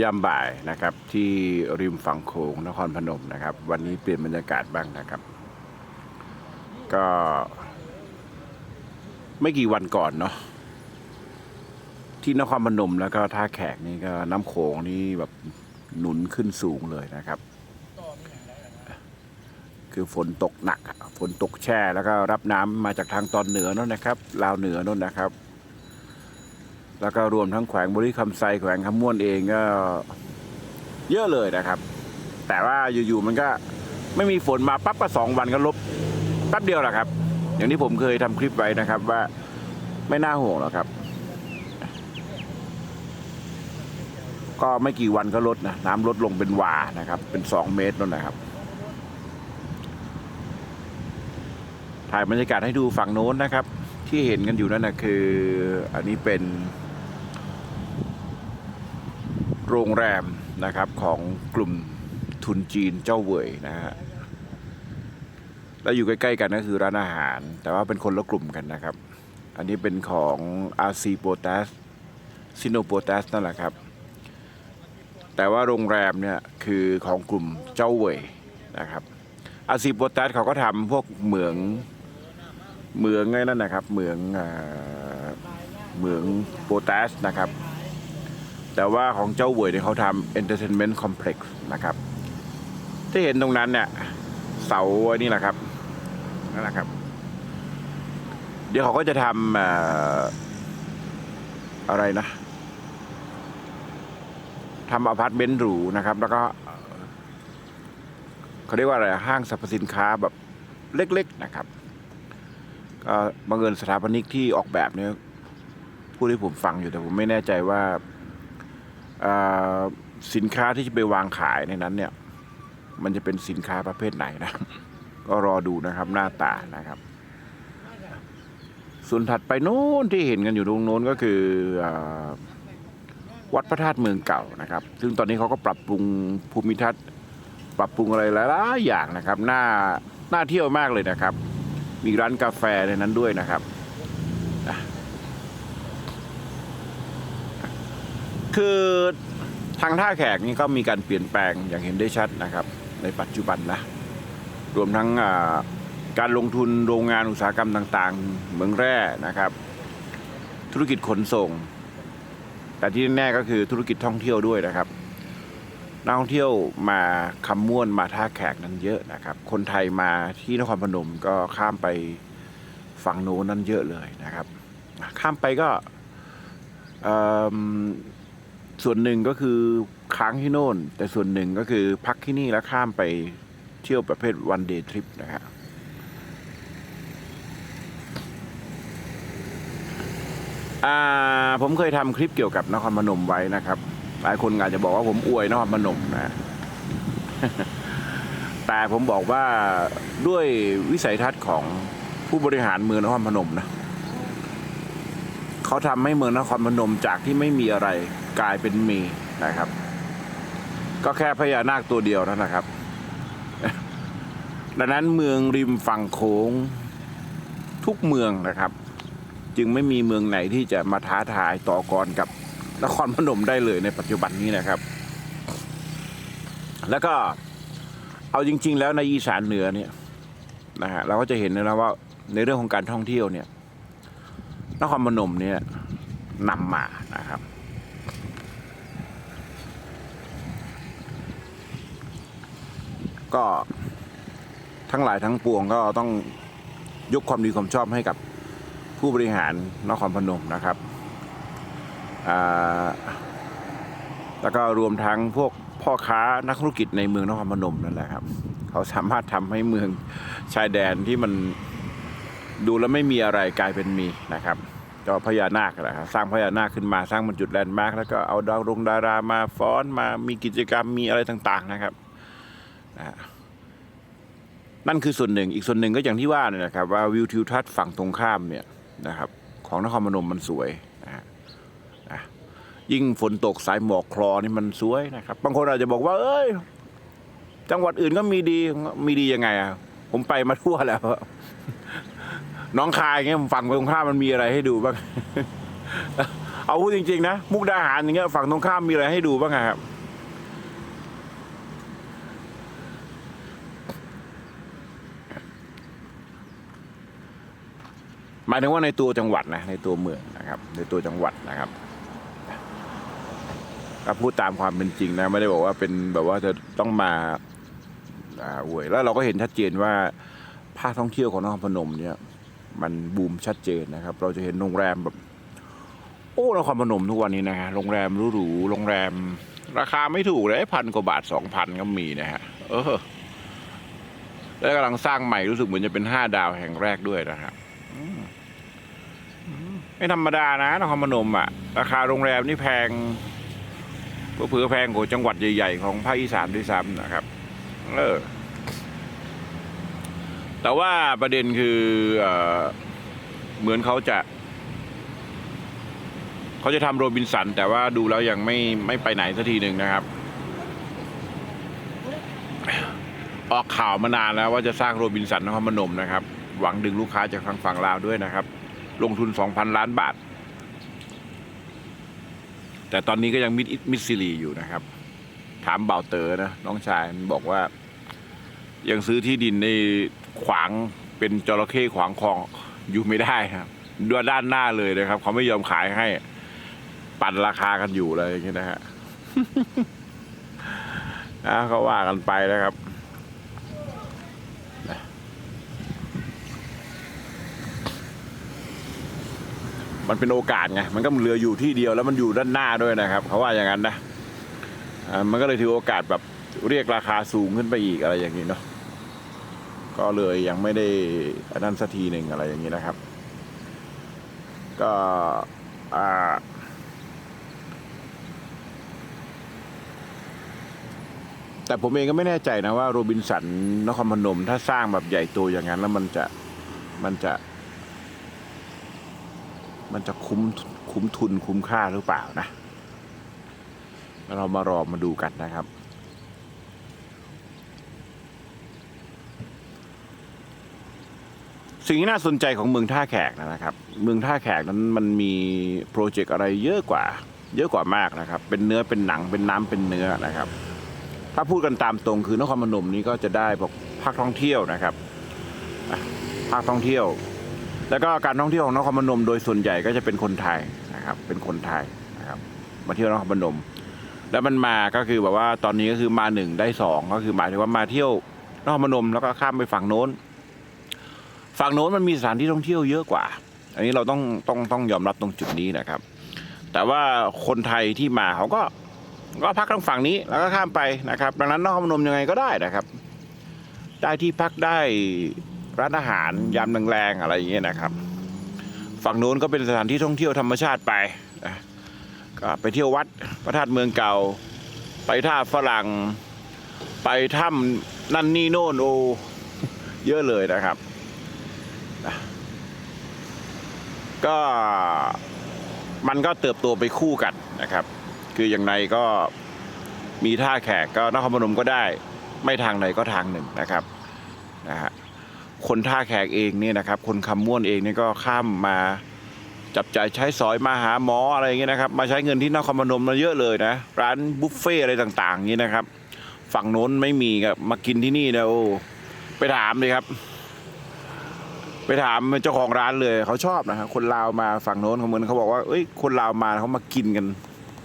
ยามบ่ายนะครับ ที่ริมฝั่งโขงนครพนมนะครับ วันนี้เปลี่ยนบรรยากาศบ้างนะครับ ก็ไม่กี่วันก่อนเนาะที่นครพนมแล้วก็ท่าแขกนี่ก็น้ำโขงนี่แบบหนุนขึ้นสูงเลยนะครับ คือฝนตกหนักฝนตกแช่แล้วก็รับน้ำมาจากทางตอนเหนือนั่นนะครับ ลาวเหนือโน่นนะครับ แล้วก็รวมทั้งแขวงบุรีคำไซแขวงคำม่วนเองก็เยอะเลยนะครับ แต่ว่าอยู่ๆมันก็ไม่มีฝนมาปั๊บก็สองวันก็ลบแป๊บเดียวแหละครับ อย่างที่ผมเคยทำคลิปไว้นะครับว่าไม่น่าห่วงหรอกครับ ก็ไม่กี่วันก็ลดนะน้ำลดลงเป็นวานะครับ เป็นสองเมตรนั่นนะครับ ถ่ายบรรยากาศให้ดูฝั่งโน้นนะครับ ที่เห็นกันอยู่นั่นนะคือ อันนี้เป็น โรงแรมนะครับของกลุ่มทุนจีนเจ้าเหวยนะฮะแล้วอยู่ใกล้ๆกันก็คือร้านอาหาร แต่ว่าเป็นคนละกลุ่มกันนะครับ อันนี้เป็นของ RC p o t a s s i n o p o t a s นั่นแหละครับ แต่ว่าโรงแรมเนี่ยคือของกลุ่มเจ้าเหวยนะครับ RC p o t a s เขาก็ทำพวกเหมืองเหมืองไงนั่นนะครับเหมืองเอ่อเหมืองโปแทสนะครับ แต่ว่าของเจ้าเวยเนี่ยเขาทำ entertainment complex นะครับ ที่เห็นตรงนั้นเนี่ย เสาอ้นี่แหละครับนั่นแหละครับ เดี๋ยวเขาก็จะทำอะไรนะทำอพาร์ตเมนต์หรูนะครับ แล้วก็เขาเรียกว่าอะไรห้างสรรพสินค้าแบบเล็ก ๆ นะครับ ก็บังเอิญสถาปนิกที่ออกแบบเนี่ยพูดให้ผมฟังอยู่แต่ผมไม่แน่ใจว่า สินค้าที่จะไปวางขายในนั้นเนี่ย มันจะเป็นสินค้าประเภทไหนนะ ก็รอดูนะครับหน้าตานะครับ ส่วนถัดไปโน้นที่เห็นกันอยู่ตรงโน้นก็คือออวัดพระธาตุเมืองเก่านะครับ ซึ่งตอนนี้เขาก็ปรับปรุงภูมิทัศน์ ปรับปรุงอะไรหลายๆอย่างนะครับน่าน่าเที่ยวมากเลยนะครับ มีร้านกาแฟในนั้นด้วยนะครับ คือทางท่าแขกนี่ก็มีการเปลี่ยนแปลงอย่างเห็นได้ชัดนะครับ ในปัจจุบันนะ รวมทั้งการลงทุนโรงงานอุตสาหกรรมต่างๆเหมืองแร่นะครับ ธุรกิจขนส่ง แต่ที่แน่ๆก็คือธุรกิจท่องเที่ยวด้วยนะครับนักท่องเที่ยวมาคำม่วนมาท่าแขกนั้นเยอะนะครับ คนไทยมาที่นครพนมก็ข้ามไปฝั่งโน้นนั้นเยอะเลยนะครับ ข้ามไปก็เอิ่ม ส่วนหนึ่งก็คือค้างที่โน่น แต่ส่วนหนึ่งก็คือพักที่นี่แล้วข้ามไปเที่ยวประเภทวันเดย์ทริปนะฮะอ่าผมเคยทำคลิปเกี่ยวกับนครพนมไว้นะครับ หลายคนอาจจะบอกว่าผมอวยนครพนมนะ แต่ผมบอกว่าด้วยวิสัยทัศน์ของผู้บริหารเมืองนครพนมนะ เขาทำให้เมืองนครพนมจากที่ไม่มีอะไรกลายเป็นมีนะครับ ก็แค่พญานาคตัวเดียวนั่นนะครับ ดังนั้นเมืองริมฝั่งโค้งทุกเมืองนะครับ จึงไม่มีเมืองไหนที่จะมาท้าทายต่อกรกับนครพนมได้เลยในปัจจุบันนี้นะครับ แล้วก็เอาจริง ๆ แล้วในอีสานเหนือเนี่ยนะฮะเราก็จะเห็นนะว่าในเรื่องของการท่องเที่ยวเนี่ย นครพนมเนี่ยนำมานะครับก็ทั้งหลายทั้งปวงก็ต้องยกความดีความชอบให้กับผู้บริหารนครพนมนะครับ แล้วก็รวมทั้งพวกพ่อค้านักธุรกิจในเมืองนครพนมนั่นแหละครับ เขาสามารถทำให้เมืองชายแดนที่มัน ดูแล้วไม่มีอะไรกลายเป็นมีนะครับก็พญานาคนะครับสร้างพญานาคขึ้นมาสร้างบรรจุดแลนด์มาร์กแล้วก็เอาดาวรงดารามาฟ้อนมามีกิจกรรมมีอะไรต่าง ๆนะครับนะนั่นคือส่วนหนึ่งอีกส่วนหนึ่งก็อย่างที่ว่าเนี่ยนะครับ ว่าวิวทิวทัศน์ฝั่งตรงข้ามเนี่ยนะครับของนครพนมมันสวยนะฮะนะยิ่งฝนตกสายหมอกคลอนี่มันสวยนะครับ บางคนอาจจะบอกว่า เอ้ย จังหวัดอื่นก็มีดีมีดียังไงอะผมไปมาทั่วแล้ว น้องคายเงี้ยผมฟังตรงข้ามมันมีอะไรให้ดูบ้าง เอาพูดจริง ๆ นะ มุกดาหารอย่างเงี้ยฝั่งตรงข้ามมีอะไรให้ดูบ้างครับหมายถึงว่าในตัวจังหวัดนะในตัวเมืองนะครับ ในตัวจังหวัดนะครับถ้าพูดตามความเป็นจริงนะไม่ได้บอกว่าเป็นแบบว่าจะต้องมาอ่าอวยแล้วเราก็เห็นชัดเจนว่าภาคท่องเที่ยวของนครพนมเนี่ย มันบูมชัดเจนนะครับ เราจะเห็นโรงแรมแบบ โอ้นครพนมทุกวันนี้นะฮะโรงแรมหรูๆโรงแรม ราคาไม่ถูกเลยพันกว่าบาทสองพันก็มีนะฮะเออแล้วกำลังสร้างใหม่รู้สึกเหมือนจะเป็นห้าดาวแห่งแรกด้วยนะครับไม่ธรรมดานะนครพนมอะ ราคาโรงแรมนี่แพงเผื่อแพงกว่าจังหวัดใหญ่ ๆ ของภาคอีสานด้วยซ้ำนะครับ เออ แต่ว่าประเด็นคือเอเหมือนเขาจะ เขาจะทำโรบินสัน แต่ว่าดูแล้วยังไม่ไม่ไปไหนสักทีหนึ่งนะครับ ออกข่าวมานานแล้วว่าจะสร้างโรบินสันนครพนมนะครับ หวังดึงลูกค้าจากทางฝั่งลาวด้วยนะครับ ลงทุน 2,000 ล้านบาท แต่ตอนนี้ก็ยังมิดมิดซิลีอยู่นะครับ ถามเบาเต๋อนะน้องชายมันบอกว่ายังซื้อที่ดินใน ขวางเป็นจระเข้ขวางคลองอยู่ไม่ได้ครับด้วยด้านหน้าเลยนะครับ เขาไม่ยอมขายให้ ปั่นราคากันอยู่เลยอย่างนี้นะฮะนะก็ว่ากันไปนะครับมันเป็นโอกาสไง มันก็เหลืออยู่ที่เดียวแล้วมันอยู่ด้านหน้าด้วยนะครับ เขาว่าอย่างนั้นนะ มันก็เลยถือโอกาสแบบเรียกราคาสูงขึ้นไปอีกอะไรอย่างนี้เนาะ ก็เลยยังไม่ได้นนั้นสักทีหนึ่งอะไรอย่างนี้นะครับ ก็อ่าแต่ผมเองก็ไม่แน่ใจนะว่าโรบินสันนครพนม ถ้าสร้างแบบใหญ่โตอย่างนั้นแล้วมันจะมันจะ มันจะคุ้มคุ้มทุนคุ้มค่าหรือเปล่านะ เรามารอมาดูกันนะครับ สิ่งที่น่าสนใจของเมืองท่าแขกนะครับ เมืองท่าแขกนั้นมันมีโปรเจกต์อะไรเยอะกว่า เยอะกว่ามากนะครับ เป็นเนื้อเป็นหนังเป็นน้ำเป็นเนื้อนะครับ ถ้าพูดกันตามตรงคือนครพนมนี้ก็จะได้บอกภาคท่องเที่ยวนะครับภาคท่องเที่ยว แล้วก็การท่องเที่ยวของนครพนมโดยส่วนใหญ่ก็จะเป็นคนไทยนะครับ เป็นคนไทยนะครับมาเที่ยวนครพนม แล้วมันมาก็คือแบบว่าตอนนี้ก็คือมาหนึ่งได้สองก็คือหมายถึงว่ามาเที่ยวนครพนมแล้วก็ข้ามไปฝั่งโน้น ฝั่งโน้นมันมีสถานที่ท่องเที่ยวเยอะกว่า อันนี้เราต้องต้องต้องยอมรับตรงจุดนี้นะครับ แต่ว่าคนไทยที่มาเขาก็ก็พักทางฝั่งนี้แล้วก็ข้ามไปนะครับ ดังนั้นนครพนมยังไงก็ได้นะครับ ได้ที่พักได้ร้านอาหารยามแรงๆอะไรอย่างเงี้ยนะครับ ฝั่งโน้นก็เป็นสถานที่ท่องเที่ยวธรรมชาติไปก็ไปเที่ยววัดพระธาตุเมืองเก่า ไปท่าฝรั่ง ไปถ้ำนั่นนี่โน่นโอเยอะเลยนะครับ ก็มันก็เติบโตไปคู่กันนะครับ คืออย่างไรก็มีท่าแขกก็นครพนมก็ได้ไม่ทางไหนก็ทางหนึ่งนะครับนะฮะคนท่าแขกเองเนี่ยนะครับ คนคำม่วนเองเนี่ยก็ข้ามมาจับจ่ายใช้สอยมาหาหมออะไรอย่างเงี้ยนะครับ มาใช้เงินที่นครพนมมาเยอะเลยนะ ร้านบุฟเฟ่อะไรต่างๆอย่างนี้นะครับ ฝั่งโน้นไม่มีครับมากินที่นี่นะโอ้ไปถามเลยครับ ไปถามเจ้าของร้านเลยเขาชอบนะครับคนลาวมาฝั่งโน้นเขาเหมือนเขาบอกว่าเอ้ยคนลาวมาเขามากินกัน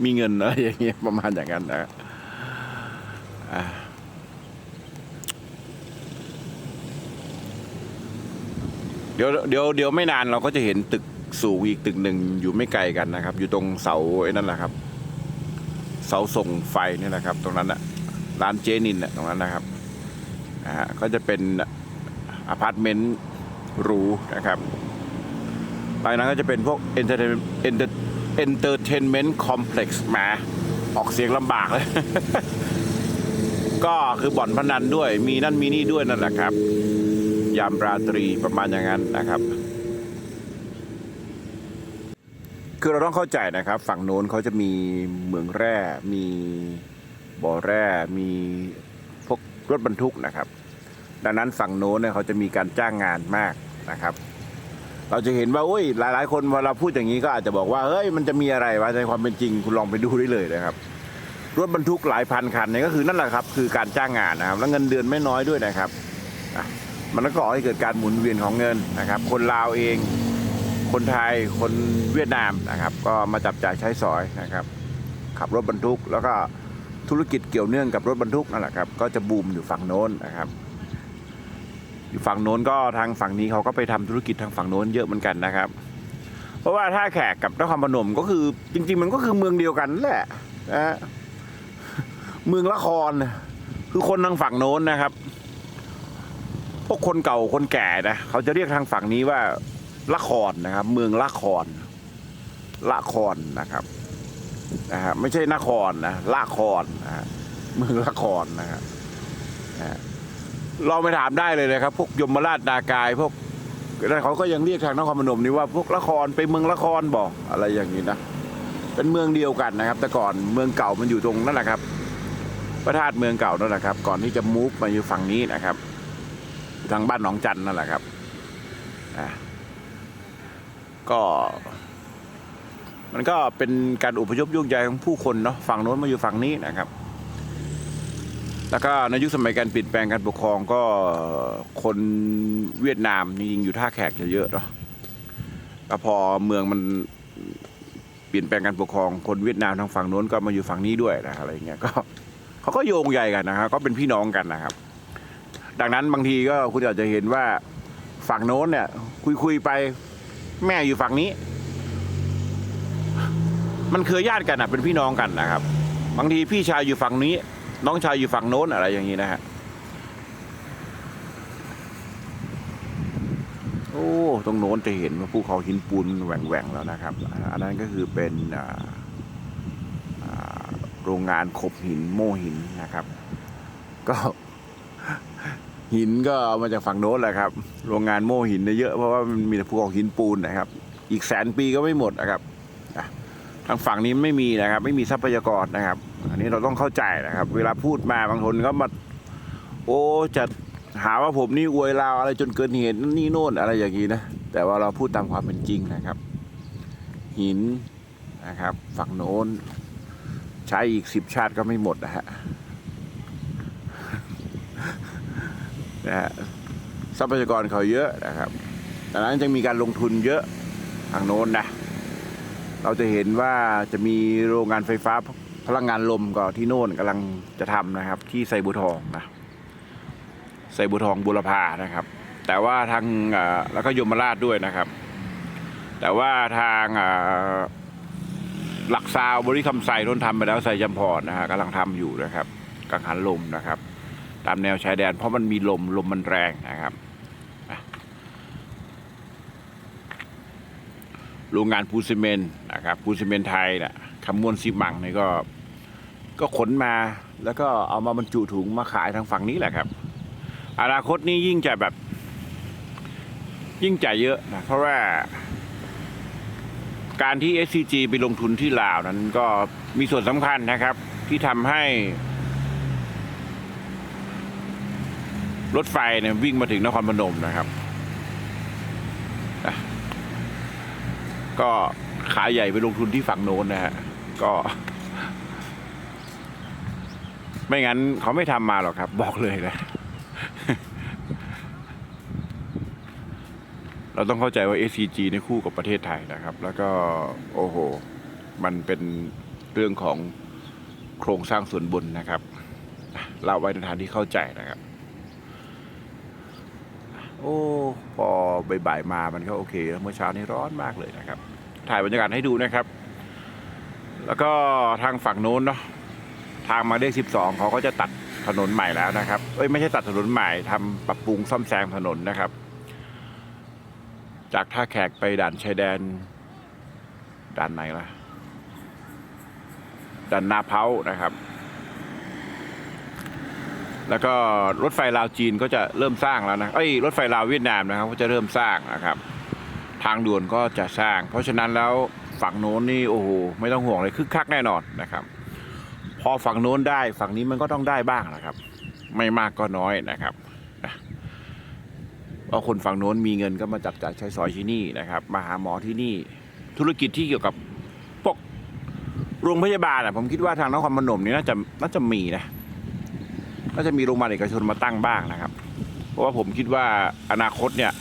มีเงินอะไรอย่างเงี้ยประมาณอย่างนั้นนะเดี๋ยวเดี๋ยวเดี๋ยวไม่นานเราก็จะเห็นตึกสูงอีกตึกหนึ่งอยู่ไม่ไกลกันนะครับ อยู่ตรงเสาไอ้นั่นแหละครับ เสาส่งไฟนี่แหละครับ ตรงนั้นนะร้านเจนินน่ะตรงนั้นนะครับอ่าก็จะเป็นอพาร์ตเมนต์ หรูนะครับภายในก็จะเป็นพวก entertainment entertainment complex แหมออกเสียงลำบากเลย ก็คือบ่อนพนันด้วย มีนั่นมีนี่ด้วยนั่นแหละครับ ยามราตรีประมาณอย่างนั้นนะครับ คือเราต้องเข้าใจนะครับ ฝั่งโน้นเขาจะมีเหมืองแร่ มีบ่อแร่ มีพวกรถบรรทุกนะครับ ดังนั้นฝั่งโน้นเนี่ยเขาจะมีการจ้างงานมาก นะครับ เราจะเห็นว่าโอ้ยหลาย ๆ คนเวลาพูดอย่างนี้ก็อาจจะบอกว่าเฮ้ยมันจะมีอะไรวะในความเป็นจริงคุณลองไปดูได้เลยนะครับรถบรรทุกหลายพันคันเนี่ยก็คือนั่นแหละครับคือการจ้างงานนะครับ แล้วเงินเดือนไม่น้อยด้วยนะครับมันก็ก่อให้เกิดการหมุนเวียนของเงินนะครับ คนลาวเอง คนไทยคนเวียดนามนะครับ ก็มาจับจ่ายใช้สอยนะครับ ขับรถบรรทุกแล้วก็ธุรกิจเกี่ยวเนื่องกับรถบรรทุกนั่นแหละครับก็จะบูมอยู่ฝั่งโน้นนะครับ อยู่ฝั่งโน้นก็ทางฝั่งนี้เขาก็ไปทำธุรกิจทางฝั่งโน้นเยอะเหมือนกันนะครับ เพราะว่าท่าแขกกับนครพนมก็คือจริง ๆ มันก็คือเมืองเดียวกันแหละนะเมืองละครนคือคนทางฝั่งโน้นนะครับ พวกคนเก่าคนแก่นะเขาจะเรียกทางฝั่งนี้ว่าละครนะครับ เมืองละครละครนะครับนะฮะไม่ใช่นครนะละครนะฮะเมืองละครนะครับนะฮะ ลองไปถามได้เลยนะครับ พวกยมราชนากาย พวกนั่นเขาก็ยังเรียกทางนครพนมนี่ว่าพวกละครไปเมืองละครบอกอะไรอย่างนี้นะเป็นเมืองเดียวกันนะครับ แต่ก่อนเมืองเก่ามันอยู่ตรงนั่นแหละครับ พระธาตุเมืองเก่านั่นแหละครับ ก่อนที่จะมูฟมาอยู่ฝั่งนี้นะครับ ทางบ้านหนองจันนั่นแหละครับก็ มันก็เป็นการอพยพโยกย้ายของผู้คนเนาะฝั่งโน้นมาอยู่ฝั่งนี้นะครับ แล้วก็ในยุคสมัยการเปลี่ยนแปลงการปกครองก็คนเวียดนามจริงๆอยู่ท่าแขกจะเยอะเนาะแล้วพอเมืองมันเปลี่ยนแปลงการปกครองคนเวียดนามทางฝั่งโน้นก็มาอยู่ฝั่งนี้ด้วยนะอะไรเงี้ยก็เขาก็โยงใยกันนะครับก็เป็นพี่น้องกันนะครับ ดังนั้นบางทีก็คุณอาจจะเห็นว่าฝั่งโน้นเนี่ยคุยคุยๆไปแม่อยู่ฝั่งนี้ มันเคยญาติกันอะเป็นพี่น้องกันนะครับ บางทีพี่ชายอยู่ฝั่งนี้ น้องชายอยู่ฝั่งโน้นอะไรอย่างนี้นะฮะโอ้ตรงโน้นจะเห็นว่าภูเขาหินปูนแหว่งๆแล้วนะครับ อันนั้นก็คือเป็นโรงงานขบหินโม่หินนะครับ ก็หินก็มาจากฝั่งโน้นแหละครับ โรงงานโม่หินเนี่ยเยอะเพราะว่ามันมีภูเขาหินปูนนะครับ อีกแสนปีก็ไม่หมดนะครับ ทางฝั่งนี้ไม่มีนะครับ ไม่มีทรัพยากรนะครับ อันนี้เราต้องเข้าใจนะครับ เวลาพูดมาบางคนก็มา โอ้จะหาว่าผมนี่อวยลาวอะไรจนเกินเหตุนี่โน่นอะไรอย่างนี้นะแต่ว่าเราพูดตามความเป็นจริงนะครับ หินนะครับ ฝั่งโน้น ใช้อีกสิบชาติก็ไม่หมดนะฮะนะฮะทรัพยากรเขาเยอะนะครับดังนั้นจะมีการลงทุนเยอะทางโน้นนะ เราจะเห็นว่าจะมีโรงงานไฟฟ้าพลังงานลมก็ที่โน่นกำลังจะทำนะครับ ที่ไซบูทองนะไซบูทองบุรพานะครับ แต่ว่าทางแล้วก็ยมราชด้วยนะครับ แต่ว่าทางหลักซาวบริคำไซนนทำไปแล้วใส่จำพรนะฮะกำลังทำอยู่นะครับกังหันลมนะครับ ตามแนวชายแดนเพราะมันมีลมลมมันแรงนะครับอะ โรงงานปูซีเมนต์นะครับปูซีเมนต์ไทยนะคำมวนซีมังนี่ก็ก็ขนมาแล้วก็เอามาบรรจุถุงมาขายทางฝั่งนี้แหละครับ อนาคตนี้ยิ่งจะแบบ ยิ่งจ่ายเยอะนะเพราะว่า การที่ SCG ไปลงทุนที่ลาวนั้นก็มีส่วนสำคัญนะครับ ที่ทำให้ รถไฟเนี่ยวิ่งมาถึงนครพนมนะครับอะ ก็ขายใหญ่ไปลงทุนที่ฝั่งโน้นนะฮะก็ ไม่งั้นเขาไม่ทำมาหรอกครับ บอกเลยนะ เราต้องเข้าใจว่า SCG ในคู่กับประเทศไทยนะครับ แล้วก็โอ้โห มันเป็นเรื่องของโครงสร้างส่วนบนนะครับเล่าไว้ในทางที่เข้าใจนะครับ โอ้พอบ่ายๆมามันก็โอเคแล้วเมื่อเช้านี้ร้อนมากเลยนะครับ ถ่ายบรรยากาศให้ดูนะครับ แล้วก็ทางฝั่งโน้นเนาะทางมาเลข12เขาก็จะตัดถนนใหม่แล้วนะครับเอ้ยไม่ใช่ตัดถนนใหม่ทำปรับปรุงซ่อมแซมถนนนะครับ จากท่าแขกไปด่านชายแดน ด่านไหนล่ะด่านนาเพานะครับ แล้วก็รถไฟลาวจีนก็จะเริ่มสร้างแล้วนะเอ้ยรถไฟลาวเวียดนามนะครับก็จะเริ่มสร้างนะครับ ทางด่วนก็จะสร้าง เพราะฉะนั้นแล้วฝั่งโน้นนี่โอ้โหไม่ต้องห่วงเลยคึกคักแน่นอนนะครับ พอฝั่งโน้นได้ฝั่งนี้มันก็ต้องได้บ้างนะครับ ไม่มากก็น้อยนะครับนะราะคนฝั่งโน้นมีเงินก็มาจับจ่ายใช้สอยที่นี่นะครับ มาหาหมอที่นี่ ธุรกิจที่เกี่ยวกับพวกโรงพยาบาลอะผมคิดว่าทางนครพนมนี่น่าจะน่าจะมีนะ น่าจะมีโรงพยาบาลเอกชนมาตั้งบ้างนะครับ เพราะว่าผมคิดว่าอนาคตเนี่ย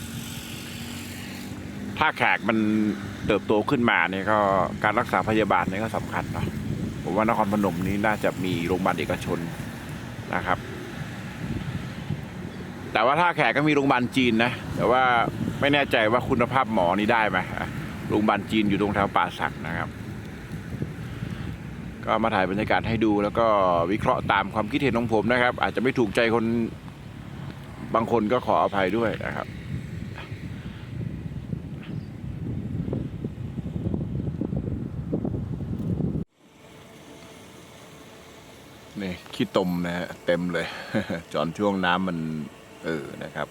ถ้าแขกมันเติบโตขึ้นมาเนี่ยก็การรักษาพยาบาลเนี่ยก็สำคัญเนาะผมว่านครพนมนี้น่าจะมีโรงพยาบาลเอกชนนะครับ แต่ว่าถ้าแขกก็มีโรงพยาบาลจีนนะ แต่ว่าไม่แน่ใจว่าคุณภาพหมอนี่ได้ไหมโรงพยาบาลจีนอยู่ตรงแถวป่าสักนะครับ ก็มาถ่ายบรรยากาศให้ดู แล้วก็วิเคราะห์ตามความคิดเห็นของผมนะครับ อาจจะไม่ถูกใจคนบางคนก็ขออภัยด้วยนะครับนี่ขี้ตมนะฮะเต็มเลย จอนช่วงน้ำมัน เออนะครับ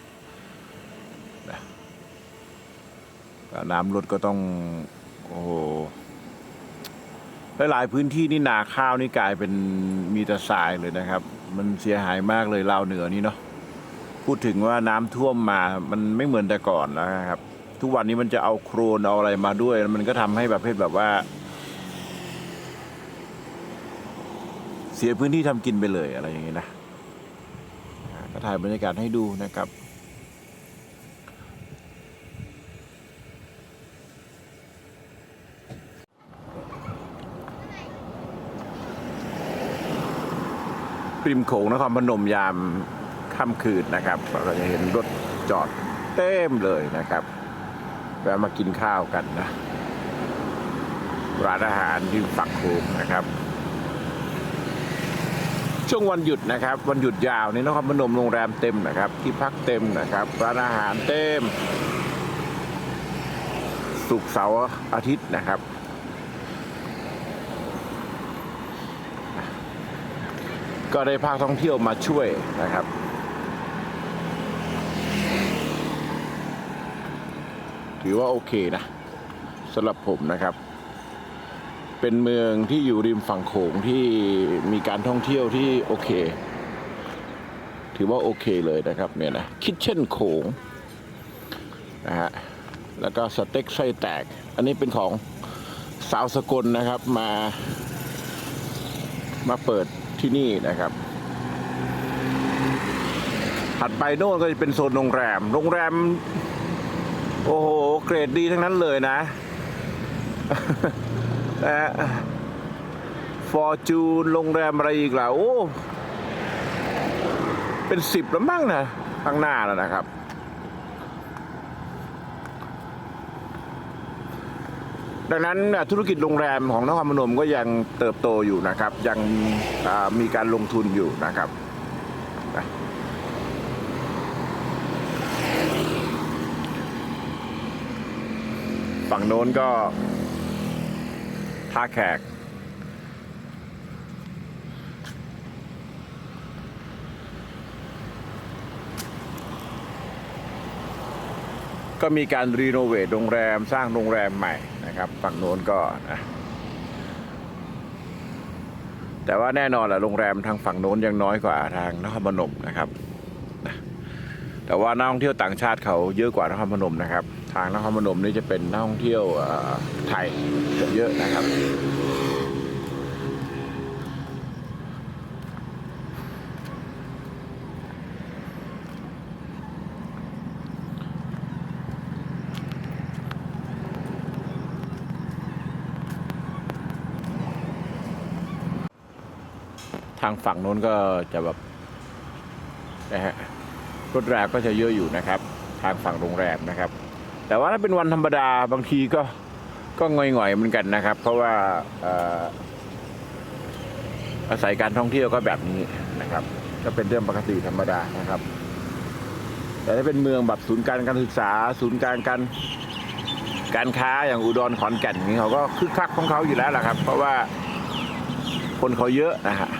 น้ำลดก็ต้อง โอ้โห หลายพื้นที่นี่นาข้าวนี่กลายเป็นมีแต่ทรายเลยนะครับ มันเสียหายมากเลยลาวเหนือนี่เนาะพูดถึงว่าน้ำท่วมมามันไม่เหมือนแต่ก่อนแล้วนะครับ ทุกวันนี้มันจะเอาโครนเอาอะไรมาด้วย มันก็ทำให้ประเภทแบบว่า เสียพื้นที่ทำกินไปเลยอะไรอย่างนี้นะก็ถ่ายบรรยากาศให้ดูนะครับ ริมโขงนครพนมยามค่ำคืนนะครับ เราจะเห็นรถจอดเต็มเลยนะครับแวะมากินข้าวกันนะ ร้านอาหารที่ฝักโขงนะครับ ช่วงวันหยุดนะครับ วันหยุดยาวนี่นครพนมโรงแรมเต็มนะครับ ที่พักเต็มนะครับ ร้านอาหารเต็ม สุกเสาร์อาทิตย์นะครับ ก็ได้ภาคท่องเที่ยวมาช่วยนะครับ ถือว่าโอเคนะสำหรับผมนะครับ เป็นเมืองที่อยู่ริมฝั่งโขงที่มีการท่องเที่ยวที่โอเค ถือว่าโอเคเลยนะครับเนี่ยนะคิดเช่นโขงนะฮะแล้วก็สเต็กไส้แตก อันนี้เป็นของสาวสกลนะครับมามาเปิด ที่นี่นะครับ ถัดไปโน่นก็จะเป็นโซนโรงแรม โรงแรม โอ้โห เกรดดีทั้งนั้นเลยนะนะฟอร์จูนโรงแรมอะไรอีกล่ะโอ้ เป็นสิบแล้วมั้งนะข้างหน้าแล้วนะครับ ดังนั้นธุรกิจโรงแรมของนครพนมก็ยังเติบโตอยู่นะครับ ยังมีการลงทุนอยู่นะครับฝั่งโน้นก็ท่าแขก ก็มีการรีโนเวทโรงแรมสร้างโรงแรมใหม่ นะครับ ฝั่งโน้นก็นะแต่ว่าแน่นอนแหละโรงแรมทางฝั่งโน้นยังน้อยกว่าทางนครพนมนะครับนะแต่ว่านักท่องเที่ยวต่างชาติเขาเยอะกว่านครพนมนะครับ ทางนครพนมนี่จะเป็นนักท่องเที่ยวไทยเยอะนะครับ ทางฝั่งโน้นก็จะแบบนะฮะรถแรมก็จะเยอะอยู่นะครับ ทางฝั่งโรงแรมนะครับ แต่ว่าถ้าเป็นวันธรรมดาบางทีก็ก็ง่อยๆเหมือนกันนะครับ เพราะว่าเอ่ออาศัยการท่องเที่ยวก็แบบนี้นะครับ ก็เป็นเรื่องปกติธรรมดานะครับ แต่ถ้าเป็นเมืองแบบศูนย์การการศึกษา ศูนย์การการการค้าอย่างอุดรขอนแก่นนี่เขาก็คึกคักของเขาอยู่แล้วแหละครับ เพราะว่าคนเขาเยอะนะฮะ